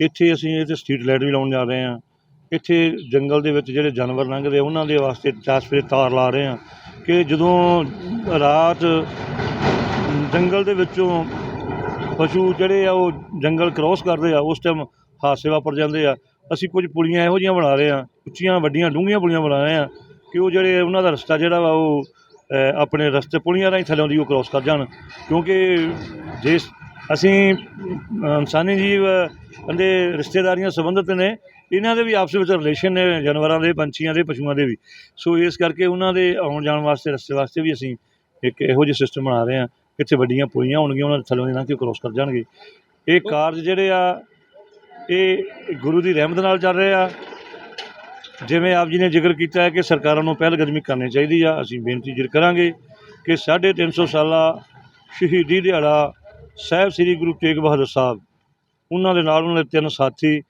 ਇੱਥੇ ਅਸੀਂ ਇਹ ਤੇ ਸਟਰੀਟ ਲਾਈਟ ਵੀ ਲਾਉਣ ਜਾ ਰਹੇ ਹਾਂ। ਇੱਥੇ ਜੰਗਲ ਦੇ ਵਿੱਚ ਜਿਹੜੇ ਜਾਨਵਰ ਲੰਘਦੇ ਆ, ਉਹਨਾਂ ਦੇ ਵਾਸਤੇ ਚਾਸਪੇ ਤਾਰ ਲਾ ਰਹੇ ਹਾਂ ਕਿ ਜਦੋਂ ਰਾਤ ਜੰਗਲ ਦੇ ਵਿੱਚੋਂ ਪਸ਼ੂ ਜਿਹੜੇ ਆ ਉਹ ਜੰਗਲ ਕ੍ਰੋਸ ਕਰਦੇ ਆ ਉਸ ਟਾਈਮ ਹਾਦਸੇ ਵਾਪਰ ਜਾਂਦੇ ਆ। ਅਸੀਂ ਕੁਝ ਪੁਲੀਆਂ ਇਹੋ ਜਿਹੀਆਂ ਬਣਾ ਰਹੇ ਆ ਉੱਚੀਆਂ ਵੱਡੀਆਂ ਡੂੰਘੀਆਂ ਪੁਲੀਆਂ ਬਣਾ ਰਹੇ ਆ ਕਿ ਉਹ ਜਿਹੜੇ ਉਹਨਾਂ ਦਾ ਰਸਤਾ ਜਿਹੜਾ ਵਾ ਉਹ ਆਪਣੇ ਰਸਤੇ ਪੁਲੀਆਂ ਰਾਹੀਂ ਥੱਲੇ ਦੀ ਉਹ ਕ੍ਰੋਸ ਕਰ ਜਾਣ। ਕਿਉਂਕਿ ਜੇ ਅਸੀਂ ਇਨਸਾਨੀ ਜੀਵ ਦੇ ਰਿਸ਼ਤੇਦਾਰੀਆਂ ਸੰਬੰਧਿਤ ਨੇ, ਇਹਨਾਂ ਦੇ ਵੀ ਆਪਸ ਵਿੱਚ ਰਿਲੇਸ਼ਨ ਨੇ, ਜਾਨਵਰਾਂ ਦੇ, ਪੰਛੀਆਂ ਦੇ, ਪਸ਼ੂਆਂ ਦੇ ਵੀ। ਸੋ ਇਸ ਕਰਕੇ ਉਹਨਾਂ ਦੇ ਆਉਣ ਜਾਣ ਵਾਸਤੇ, ਰਸਤੇ ਵਾਸਤੇ ਵੀ ਅਸੀਂ ਇੱਕ ਇਹੋ ਜਿਹਾ ਸਿਸਟਮ ਬਣਾ ਰਹੇ ਹਾਂ ਇੱਥੇ ਵੱਡੀਆਂ ਪੁਲੀਆਂ ਹੋਣਗੀਆਂ ਉਹਨਾਂ ਦੇ ਥੱਲੋਂ ਦੀ ਲੰਘ ਕੇ ਕ੍ਰੋਸ ਕਰ ਜਾਣਗੇ। ਇਹ ਕਾਰਜ ਜਿਹੜੇ ਆ, ਇਹ ਗੁਰੂ ਦੀ ਰਹਿਮਤ ਨਾਲ ਚੱਲ ਰਹੇ ਆ ਜਿਵੇਂ ਆਪ ਜੀ ਨੇ ਜ਼ਿਕਰ ਕੀਤਾ ਹੈ ਕਿ ਸਰਕਾਰਾਂ ਨੂੰ ਪਹਿਲਕਦਮੀ ਕਰਨੀ ਚਾਹੀਦੀ ਆ, ਅਸੀਂ ਬੇਨਤੀ ਜ਼ਰੂਰ ਕਰਾਂਗੇ ਕਿ 350 ਸਾਲਾ ਸ਼ਹੀਦੀ ਦਿਹਾੜਾ ਸਾਹਿਬ ਸ੍ਰੀ ਗੁਰੂ ਤੇਗ ਬਹਾਦਰ ਸਾਹਿਬ, ਉਹਨਾਂ ਦੇ ਨਾਲ ਉਹਨਾਂ ਦੇ ਤਿੰਨ ਸਾਥੀ,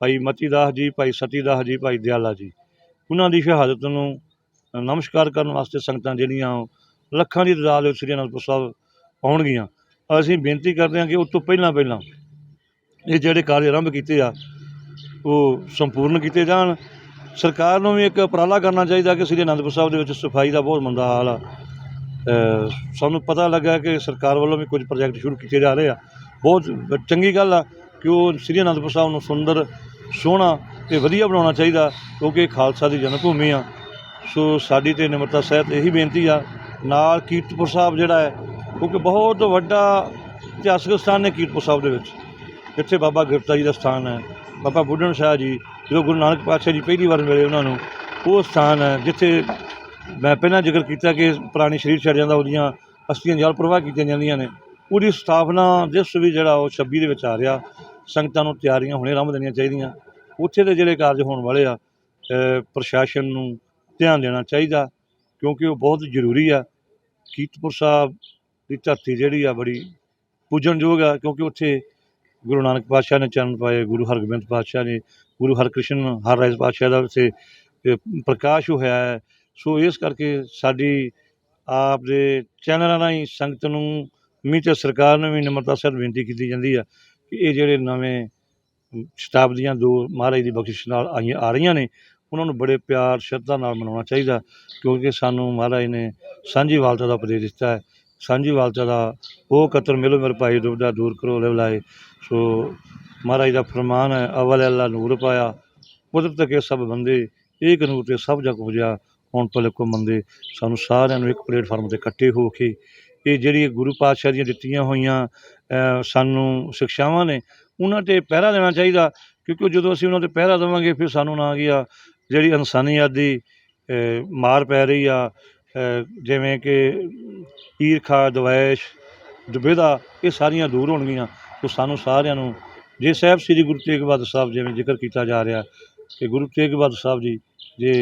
ਭਾਈ ਮਤੀ ਦਾਸ ਜੀ, ਭਾਈ ਸਤੀ ਦਾਸ ਜੀ, ਭਾਈ ਦਿਆਲਾ ਜੀ, ਉਹਨਾਂ ਦੀ ਸ਼ਹਾਦਤ ਨੂੰ ਨਮਸਕਾਰ ਕਰਨ ਵਾਸਤੇ ਸੰਗਤਾਂ ਜਿਹੜੀਆਂ ਲੱਖਾਂ ਦੀ ਤਾਦਾਦ ਵਿੱਚ ਸ੍ਰੀ ਅਨੰਦਪੁਰ ਸਾਹਿਬ ਆਉਣਗੀਆਂ। ਅਸੀਂ ਬੇਨਤੀ ਕਰਦੇ ਹਾਂ ਕਿ ਉਸ ਤੋਂ ਪਹਿਲਾਂ ਪਹਿਲਾਂ ਇਹ ਜਿਹੜੇ ਕਾਰਜ ਆਰੰਭ ਕੀਤੇ ਆ, ਉਹ ਸੰਪੂਰਨ ਕੀਤੇ ਜਾਣ ਸਰਕਾਰ ਨੂੰ ਵੀ ਇੱਕ ਉਪਰਾਲਾ ਕਰਨਾ ਚਾਹੀਦਾ ਕਿ ਸ੍ਰੀ ਅਨੰਦਪੁਰ ਸਾਹਿਬ ਦੇ ਵਿੱਚ ਸਫ਼ਾਈ ਦਾ ਬਹੁਤ ਮੰਦਾ ਹਾਲ ਆ। ਸਾਨੂੰ ਪਤਾ ਲੱਗਾ ਕਿ ਸਰਕਾਰ ਵੱਲੋਂ ਵੀ ਕੁਝ ਪ੍ਰੋਜੈਕਟ ਸ਼ੁਰੂ ਕੀਤੇ ਜਾ ਰਹੇ ਆ। ਬਹੁਤ ਚੰਗੀ ਗੱਲ ਆ ਕਿ ਉਹ ਸ੍ਰੀ ਅਨੰਦਪੁਰ ਸਾਹਿਬ ਨੂੰ ਸੁੰਦਰ, ਸੋਹਣਾ ਤੇ ਵਧੀਆ ਬਣਾਉਣਾ ਚਾਹੀਦਾ ਕਿਉਂਕਿ ਇਹ ਖਾਲਸਾ ਦੀ ਜਨਮ ਭੂਮੀ ਆ। ਸੋ ਸਾਡੀ ਤੇ ਨਿਮਰਤਾ ਸਹਿਤ ਇਹੀ ਬੇਨਤੀ ਆ। ਨਾਲ ਕੀਰਤਪੁਰ ਸਾਹਿਬ ਜਿਹੜਾ ਹੈ, ਕਿਉਂਕਿ ਬਹੁਤ ਵੱਡਾ ਇਤਿਹਾਸਕ ਸਥਾਨ ਨੇ ਕੀਰਤਪੁਰ ਸਾਹਿਬ ਦੇ ਵਿੱਚ। ਇੱਥੇ ਬਾਬਾ ਗੁਰਤਾ ਜੀ ਦਾ ਸਥਾਨ ਹੈ, ਬਾਬਾ ਬੁੱਢਣ ਸ਼ਾਹ ਜੀ ਜਦੋਂ ਗੁਰੂ ਨਾਨਕ ਪਾਤਸ਼ਾਹ ਜੀ ਪਹਿਲੀ ਵਾਰ ਮਿਲੇ ਉਹਨਾਂ ਨੂੰ, ਉਹ ਸਥਾਨ ਹੈ ਜਿੱਥੇ ਮੈਂ ਪਹਿਲਾਂ ਜ਼ਿਕਰ ਕੀਤਾ ਕਿ ਪੁਰਾਣੇ ਸ਼ਰੀਰ ਛੱਡ ਜਾਂਦਾ ਉਹਦੀਆਂ ਅਸਤੀਆਂ ਜਲ ਪ੍ਰਵਾਹ ਕੀਤੀਆਂ ਜਾਂਦੀਆਂ ਨੇ। ਉਹਦੀ ਸਥਾਪਨਾ ਜਿਸ ਵੀ ਜਿਹੜਾ ਉਹ 26 ਦੇ ਵਿੱਚ ਆ ਰਿਹਾ, ਸੰਗਤਾਂ ਨੂੰ ਤਿਆਰੀਆਂ ਹੁਣੇ ਆਰੰਭ ਦੇਣੀਆਂ ਚਾਹੀਦੀਆਂ। ਉੱਥੇ ਦੇ ਜਿਹੜੇ ਕਾਰਜ ਹੋਣ ਵਾਲੇ ਆ ਪ੍ਰਸ਼ਾਸਨ ਨੂੰ ਧਿਆਨ ਦੇਣਾ ਚਾਹੀਦਾ ਕਿਉਂਕਿ ਉਹ ਬਹੁਤ ਜ਼ਰੂਰੀ ਆ। ਕੀਰਤਪੁਰ ਸਾਹਿਬ ਦੀ ਧਰਤੀ ਜਿਹੜੀ ਆ ਬੜੀ ਪੂਜਣਯੋਗ ਆ ਕਿਉਂਕਿ ਉੱਥੇ ਗੁਰੂ ਨਾਨਕ ਪਾਤਸ਼ਾਹ ਨੇ ਚਰਨ ਪਾਏ, ਗੁਰੂ ਹਰਗੋਬਿੰਦ ਪਾਤਸ਼ਾਹ ਨੇ ਗੁਰੂ ਹਰਕ੍ਰਿਸ਼ਨ ਹਰ ਹਰਰਾਏ ਪਾਤਸ਼ਾਹ ਦਾ ਉੱਥੇ ਪ੍ਰਕਾਸ਼ ਹੋਇਆ ਹੈ। ਸੋ ਇਸ ਕਰਕੇ ਸਾਡੀ ਆਪ ਦੇ ਚੈਨਲਾਂ ਰਾਹੀਂ ਸੰਗਤ ਨੂੰ ਮੀ ਤੇ ਸਰਕਾਰ ਨੂੰ ਵੀ ਨਿਮਰਤਾ ਸਹਿਤ ਬੇਨਤੀ ਕੀਤੀ ਜਾਂਦੀ ਆ ਕਿ ਇਹ ਜਿਹੜੇ ਨਵੇਂ ਸ਼ਤਾਬਦੀਆਂ ਦੋ ਮਹਾਰਾਜ ਦੀ ਬਖਸ਼ਿਸ਼ ਨਾਲ ਆਈਆਂ, ਆ ਰਹੀਆਂ ਨੇ, ਉਹਨਾਂ ਨੂੰ ਬੜੇ ਪਿਆਰ, ਸ਼ਰਧਾ ਨਾਲ ਮਨਾਉਣਾ ਚਾਹੀਦਾ ਕਿਉਂਕਿ ਸਾਨੂੰ ਮਹਾਰਾਜ ਨੇ ਸਾਂਝੀ ਵਾਲਤਾ ਦਾ ਉਪਦੇਸ਼ ਦਿੱਤਾ ਹੈ। ਸਾਂਝੀ ਵਾਲਤਾ ਦਾ ਉਹ ਕਤਰ ਮਿਲੋ ਮੇਰੇ ਭਾਈ ਦੁਬਦਾ ਦੂਰ ਕਰੋ, ਲੈ ਬੁਲਾਏ। ਸੋ ਮਹਾਰਾਜ ਦਾ ਫਰਮਾਨ ਹੈ, ਅਵਲ ਅੱਲਾ ਨੂਰ ਪਾਇਆ। ਕੁਦਰਤ ਕੇ ਸਭ ਬੰਦੇ ਏਕ ਨੂਰ ਤੇ ਸਭ ਜਗ ਪੁਜਿਆ ਹੁਣ ਭਲੇ ਕੋ ਮੰਦੇ। ਸਾਨੂੰ ਸਾਰਿਆਂ ਨੂੰ ਇੱਕ ਪਲੇਟਫਾਰਮ ਤੇ ਇਕੱਠੇ ਹੋ ਕੇ ਇਹ ਜਿਹੜੀ ਗੁਰੂ ਪਾਤਸ਼ਾਹ ਦੀਆਂ ਦਿੱਤੀਆਂ ਹੋਈਆਂ ਸਾਨੂੰ ਸਿੱਖਿਆਵਾਂ ਨੇ, ਉਹਨਾਂ 'ਤੇ ਪਹਿਰਾ ਦੇਣਾ ਚਾਹੀਦਾ। ਕਿਉਂਕਿ ਜਦੋਂ ਅਸੀਂ ਉਹਨਾਂ 'ਤੇ ਪਹਿਰਾ ਦੇਵਾਂਗੇ, ਫਿਰ ਸਾਨੂੰ ਨਾ ਕੀ ਆ, ਜਿਹੜੀ ਇਨਸਾਨੀਅਤ ਦੀ ਮਾਰ ਪੈ ਰਹੀ ਆ ਜਿਵੇਂ ਕਿ ਈਰਖਾ, ਦਵੈਸ਼, ਦੁਬਿਧਾ, ਇਹ ਸਾਰੀਆਂ ਦੂਰ ਹੋਣਗੀਆਂ। ਸੋ ਸਾਨੂੰ ਸਾਰਿਆਂ ਨੂੰ ਜੇ ਸਾਹਿਬ ਸ੍ਰੀ ਗੁਰੂ ਤੇਗ ਬਹਾਦਰ ਸਾਹਿਬ ਜਿਵੇਂ ਜ਼ਿਕਰ ਕੀਤਾ ਜਾ ਰਿਹਾ ਕਿ ਗੁਰੂ ਤੇਗ ਬਹਾਦਰ ਸਾਹਿਬ ਜੀ ਜੇ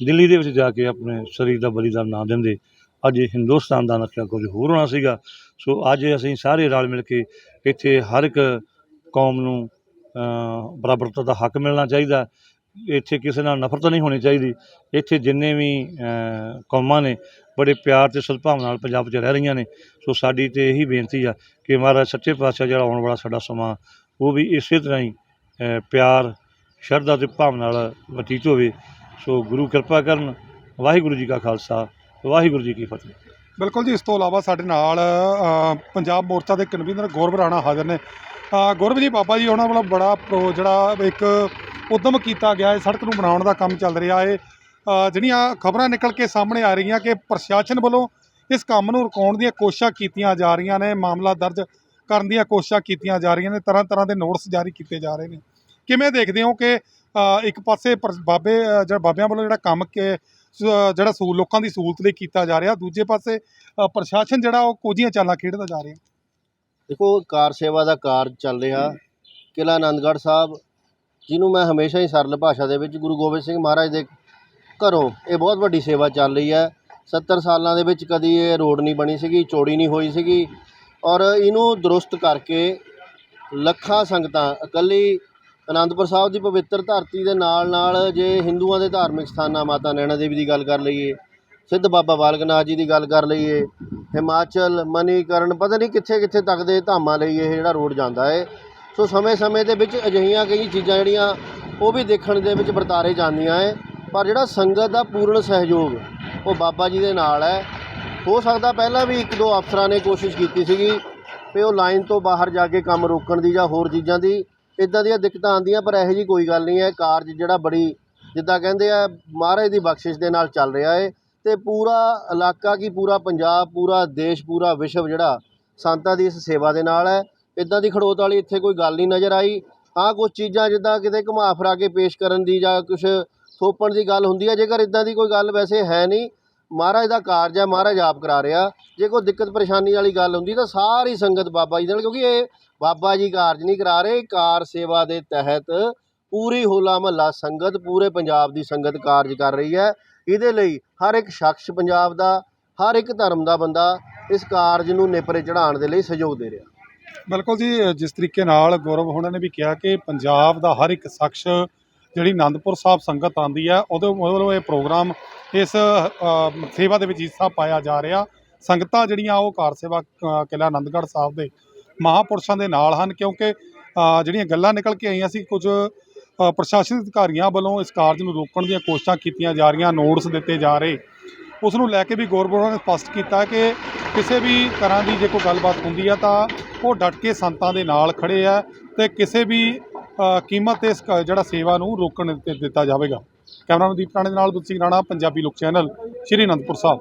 ਦਿੱਲੀ ਦੇ ਵਿੱਚ ਜਾ ਕੇ ਆਪਣੇ ਸਰੀਰ ਦਾ ਬਲੀਦਾਨ ਨਾ ਦਿੰਦੇ, ਅੱਜ ਇਹ ਹਿੰਦੁਸਤਾਨ ਦਾ ਨਕਸ਼ਾ ਕੁਝ ਹੋਰ ਹੋਣਾ ਸੀਗਾ। ਸੋ ਅੱਜ ਅਸੀਂ ਸਾਰੇ ਰਲ ਮਿਲ ਕੇ ਇੱਥੇ ਹਰ ਇੱਕ ਕੌਮ ਨੂੰ ਬਰਾਬਰਤਾ ਦਾ ਹੱਕ ਮਿਲਣਾ ਚਾਹੀਦਾ। ਇੱਥੇ ਕਿਸੇ ਨਾਲ ਨਫ਼ਰਤ ਨਹੀਂ ਹੋਣੀ ਚਾਹੀਦੀ। ਇੱਥੇ ਜਿੰਨੇ ਵੀ ਕੌਮਾਂ ਨੇ ਬੜੇ ਪਿਆਰ ਤੇ ਸਦਭਾਵਨਾ ਨਾਲ ਪੰਜਾਬ 'ਚ ਰਹਿ ਰਹੀਆਂ ਨੇ। ਸੋ ਸਾਡੀ ਤੇ ਇਹੀ ਬੇਨਤੀ ਆ ਕਿ ਮਹਾਰਾਜ ਸੱਚੇ ਪਾਤਸ਼ਾਹ ਜਿਹੜਾ ਆਉਣ ਵਾਲਾ ਸਾਡਾ ਸਮਾਂ ਉਹ ਵੀ ਇਸੇ ਤਰ੍ਹਾਂ ਹੀ ਪਿਆਰ ਸ਼ਰਧਾ ਤੇ ਭਾਵਨਾ ਨਾਲ ਬਤੀਤ ਹੋਵੇ। ਸੋ ਗੁਰੂ ਕਿਰਪਾ ਕਰਨ ਵਾਹਿਗੁਰੂ ਜੀ ਕਾ ਖਾਲਸਾ ਵਾਹਿਗੁਰੂ ਜੀ ਕੀ ਫਤਿਹ। ਬਿਲਕੁਲ ਜੀ ਇਸ ਤੋਂ ਇਲਾਵਾ ਸਾਡੇ ਨਾਲ ਪੰਜਾਬ ਮੋਰਚਾ ਦੇ ਕਨਵੀਨਰ ਗੌਰਵ ਰਾਣਾ ਹਾਜ਼ਰ ਨੇ। ਅ, ਗੌਰਵ ਜੀ ਬਾਬਾ ਜੀ ਉਹਨਾਂ ਵੱਲੋਂ ਬੜਾ ਜਿਹੜਾ ਇੱਕ ਉਦਮ ਕੀਤਾ ਗਿਆ ਹੈ, ਸੜਕ ਨੂੰ ਬਣਾਉਣ ਦਾ ਕੰਮ ਚੱਲ ਰਿਹਾ ਹੈ। ਜਿਹੜੀਆਂ ਖਬਰਾਂ ਨਿਕਲ ਕੇ ਸਾਹਮਣੇ ਆ ਰਹੀਆਂ ਕਿ ਪ੍ਰਸ਼ਾਸਨ ਵੱਲੋਂ ਇਸ ਕੰਮ ਨੂੰ ਰੁਕਾਉਣ ਦੀਆਂ ਕੋਸ਼ਿਸ਼ਾਂ ਕੀਤੀਆਂ ਜਾ ਰਹੀਆਂ ਨੇ, ਮਾਮਲਾ ਦਰਜ ਕਰਨ ਦੀਆਂ ਕੋਸ਼ਿਸ਼ਾਂ ਕੀਤੀਆਂ ਜਾ ਰਹੀਆਂ ਨੇ ਤਰ੍ਹਾਂ ਤਰ੍ਹਾਂ ਦੇ ਨੋਟਿਸ ਜਾਰੀ ਕੀਤੇ ਜਾ ਰਹੇ ਨੇ। ਕਿਵੇਂ ਦੇਖਦੇ ਹੋ ਕਿ ਇੱਕ ਪਾਸੇ ਪਰ- ਬਾਬੇ ਜਿਹੜਾ ਬਾਬਿਆਂ ਵੱਲੋਂ ਜਿਹੜਾ ਕੰਮ ਕਿ ਜਿਹੜਾ ਸਹੂਲ ਲੋਕਾਂ ਦੀ ਸਹੂਲਤ ਲਈ ਕੀਤਾ ਜਾ ਰਿਹਾ, ਦੂਜੇ ਪਾਸੇ ਪ੍ਰਸ਼ਾਸਨ ਜਿਹੜਾ ਉਹ ਕੋਝੀਆਂ ਚਾਲਾਂ ਖੇਡਦਾ ਜਾ ਰਿਹਾ? ਦੇਖੋ, ਕਾਰ ਸੇਵਾ ਦਾ ਕਾਰਜ ਚੱਲ ਰਿਹਾ। ਕਿਲ੍ਹਾ ਆਨੰਦਗੜ੍ਹ ਸਾਹਿਬ ਜਿਹਨੂੰ ਮੈਂ ਹਮੇਸ਼ਾ ਹੀ ਸਰਲ ਭਾਸ਼ਾ ਦੇ ਵਿੱਚ ਗੁਰੂ ਗੋਬਿੰਦ ਸਿੰਘ ਮਹਾਰਾਜ ਦੇ ਘਰੋਂ ਇਹ ਬਹੁਤ ਵੱਡੀ ਸੇਵਾ ਚੱਲ ਰਹੀ ਹੈ। 70 ਸਾਲਾਂ ਦੇ ਵਿੱਚ ਕਦੀ ਇਹ ਰੋਡ ਨਹੀਂ ਬਣੀ ਸੀਗੀ, ਚੋੜੀ ਨਹੀਂ ਹੋਈ ਸੀਗੀ ਔਰ ਇਹਨੂੰ ਦਰੁਸਤ ਕਰਕੇ ਲੱਖਾਂ ਸੰਗਤਾਂ, ਇਕੱਲੀ ਅਨੰਦਪੁਰ ਸਾਹਿਬ ਦੀ ਪਵਿੱਤਰ ਧਰਤੀ ਦੇ ਨਾਲ ਨਾਲ ਜੇ ਹਿੰਦੂਆਂ ਦੇ ਧਾਰਮਿਕ ਸਥਾਨਾਂ ਮਾਤਾ ਨੈਣਾ ਦੇਵੀ ਦੀ ਗੱਲ ਕਰ ਲਈਏ, ਸਿੱਧ ਬਾਬਾ ਬਾਲਕ ਨਾਥ ਜੀ ਦੀ ਗੱਲ ਕਰ ਲਈਏ, ਹਿਮਾਚਲ ਮਨੀਕਰਨ ਪਤਾ ਨਹੀਂ ਕਿੱਥੇ ਕਿੱਥੇ ਤੱਕ ਦੇ ਧਾਮਾਂ ਲਈ ਇਹ ਜਿਹੜਾ ਰੋਡ ਜਾਂਦਾ ਹੈ। ਸੋ ਸਮੇਂ-ਸਮੇਂ ਦੇ ਵਿੱਚ ਅਜਿਹੀਆਂ ਕਈ ਚੀਜ਼ਾਂ ਜਿਹੜੀਆਂ ਉਹ ਵੀ ਦੇਖਣ ਦੇ ਵਿੱਚ ਵਰਤਾਰੇ ਜਾਂਦੀਆਂ ਹੈ ਪਰ ਜਿਹੜਾ ਸੰਗਤ ਦਾ ਪੂਰਨ ਸਹਿਯੋਗ ਉਹ ਬਾਬਾ ਜੀ ਦੇ ਨਾਲ ਹੈ ਹੋ ਸਕਦਾ ਪਹਿਲਾਂ ਵੀ ਇੱਕ ਦੋ ਅਫਸਰਾਂ ਨੇ ਕੋਸ਼ਿਸ਼ ਕੀਤੀ ਸੀਗੀ ਵੀ ਉਹ ਲਾਈਨ ਤੋਂ ਬਾਹਰ ਜਾ ਕੇ ਕੰਮ ਰੋਕਣ ਦੀ ਜਾਂ ਹੋਰ ਚੀਜ਼ਾਂ ਦੀ ਇਦਾਂ ਦੀਆਂ ਦਿੱਕਤਾਂ ਆਉਂਦੀਆਂ, ਪਰ ਇਹੋ ਜੀ ਕੋਈ ਗੱਲ ਨਹੀਂ ਹੈ ਕਾਰਜ ਜਿਹੜਾ ਬੜੀ, ਜਿੱਦਾਂ ਕਹਿੰਦੇ ਆ, ਮਹਾਰਾਜ ਦੀ ਬਖਸ਼ਿਸ਼ ਦੇ ਨਾਲ ਚੱਲ ਰਿਹਾ ਹੈ ਤੇ ਪੂਰਾ ਇਲਾਕਾ ਕੀ, ਪੂਰਾ ਪੰਜਾਬ, ਪੂਰਾ ਦੇਸ਼, ਪੂਰਾ ਵਿਸ਼ਵ ਜਿਹੜਾ ਸੰਤਾਂ ਦੀ ਇਸ ਸੇਵਾ ਦੇ ਨਾਲ ਹੈ ਇਦਾਂ ਦੀ ਖੜੋਤ ਵਾਲੀ ਇੱਥੇ ਕੋਈ ਗੱਲ ਨਹੀਂ ਨਜ਼ਰ ਆਈ। ਹਾਂ ਕੁਝ ਚੀਜ਼ਾਂ ਜਿੱਦਾਂ ਕਿਤੇ ਘੁਮਾ ਫਰਾ ਕੇ ਪੇਸ਼ ਕਰਨ ਦੀ ਜਾਂ ਕੁਝ ਥੋਪਣ ਦੀ ਗੱਲ ਹੁੰਦੀ ਹੈ ਜੇਕਰ ਇਦਾਂ ਦੀ ਕੋਈ ਗੱਲ ਵੈਸੇ ਹੈ ਨਹੀਂ, ਮਹਾਰਾਜ ਦਾ ਕਾਰਜ ਹੈ ਮਹਾਰਾਜ ਆਪ ਕਰਾ ਰਿਹਾ। ਜੇ ਕੋਈ ਦਿੱਕਤ ਪਰੇਸ਼ਾਨੀ ਵਾਲੀ ਗੱਲ ਹੁੰਦੀ ਤਾਂ ਸਾਰੀ ਸੰਗਤ ਬਾਬਾ ਜੀ ਨਾਲ, ਕਿਉਂਕਿ ਇਹ ਬਾਬਾ ਜੀ ਕਾਰਜ ਨਹੀਂ ਕਰਾ ਰਹੇ, ਕਾਰ ਸੇਵਾ ਦੇ ਤਹਿਤ ਪੂਰੀ ਹੋਲਾ ਮਹੱਲਾ ਸੰਗਤ, ਪੂਰੇ ਪੰਜਾਬ ਦੀ ਸੰਗਤ ਕਾਰਜ ਕਰ ਰਹੀ ਹੈ। ਇਹਦੇ ਲਈ ਹਰ ਇੱਕ ਸ਼ਖਸ ਪੰਜਾਬ ਦਾ, ਹਰ ਇੱਕ ਧਰਮ ਦਾ ਬੰਦਾ ਇਸ ਕਾਰਜ ਨੂੰ ਨੇਪਰੇ ਚੜਾਉਣ ਦੇ ਲਈ ਸਹਿਯੋਗ ਦੇ ਰਿਹਾ। ਬਿਲਕੁਲ ਜੀ ਜਿਸ ਤਰੀਕੇ ਨਾਲ ਗੌਰਵ ਹੋਣਾ ਨੇ ਵੀ ਕਿਹਾ ਕਿ ਪੰਜਾਬ ਦਾ ਹਰ ਇੱਕ ਸ਼ਖਸ ਜਿਹੜੀ ਆਨੰਦਪੁਰ ਸਾਹਿਬ ਸੰਗਤ ਆਂਦੀ ਹੈ ਉਹਦੇ ਵੱਲੋਂ ਇਹ ਪ੍ਰੋਗਰਾਮ ਇਸ ਸੇਵਾ ਦੇ ਵਿੱਚ ਹਿੱਸਾ ਪਾਇਆ ਜਾ ਰਿਹਾ। ਸੰਗਤਾਂ ਜਿਹੜੀਆਂ ਉਹ ਕਾਰ ਸੇਵਾ ਅ, ਕਿਲ੍ਹਾ ਆਨੰਦਗੜ੍ਹ ਸਾਹਿਬ ਦੇ ਮਹਾਪੁਰਸ਼ਾਂ ਦੇ ਨਾਲ ਹਨ ਕਿਉਂਕਿ ਜਿਹੜੀਆਂ ਗੱਲਾਂ ਨਿਕਲ ਕੇ ਆਈਆਂ ਸੀ ਕੁਝ ਅ, ਪ੍ਰਸ਼ਾਸਨਿਕ ਅਧਿਕਾਰੀਆਂ ਵੱਲੋਂ ਇਸ ਕਾਰਜ ਨੂੰ ਰੋਕਣ ਦੀਆਂ ਕੋਸ਼ਿਸ਼ਾਂ ਕੀਤੀਆਂ ਜਾ ਰਹੀਆਂ ਨੋਟਸ ਦਿੱਤੇ ਜਾ ਰਹੇ। ਉਸ ਨੂੰ ਲੈ ਕੇ ਵੀ ਗੌਰਵ ਨੇ ਸਪਸ਼ਟ ਕੀਤਾ ਕਿ ਕਿਸੇ ਵੀ ਤਰ੍ਹਾਂ ਦੀ ਜੇ ਕੋਈ ਗੱਲਬਾਤ ਹੁੰਦੀ ਆ ਤਾਂ ਉਹ ਡਟ ਕੇ ਸੰਤਾਂ ਦੇ ਨਾਲ ਖੜੇ ਆ ਤੇ ਕਿਸੇ ਵੀ ਕੀਮਤ ਤੇ ਇਸ ਕ- ਜਿਹੜਾ ਸੇਵਾ ਨੂੰ ਰੋਕਣ ਤੇ ਦਿੱਤਾ ਜਾਵੇਗਾ। ਕੈਮਰਾਮੈਨ ਦੀਪ ਰਾਣੇ ਦੇ ਨਾਲ ਬੁੱਧ ਸਿੰਘ ਰਾਣਾ, ਪੰਜਾਬੀ ਲੋਕ ਚੈਨਲ, ਸ਼੍ਰੀ ਅਨੰਦਪੁਰ ਸਾਹਿਬ।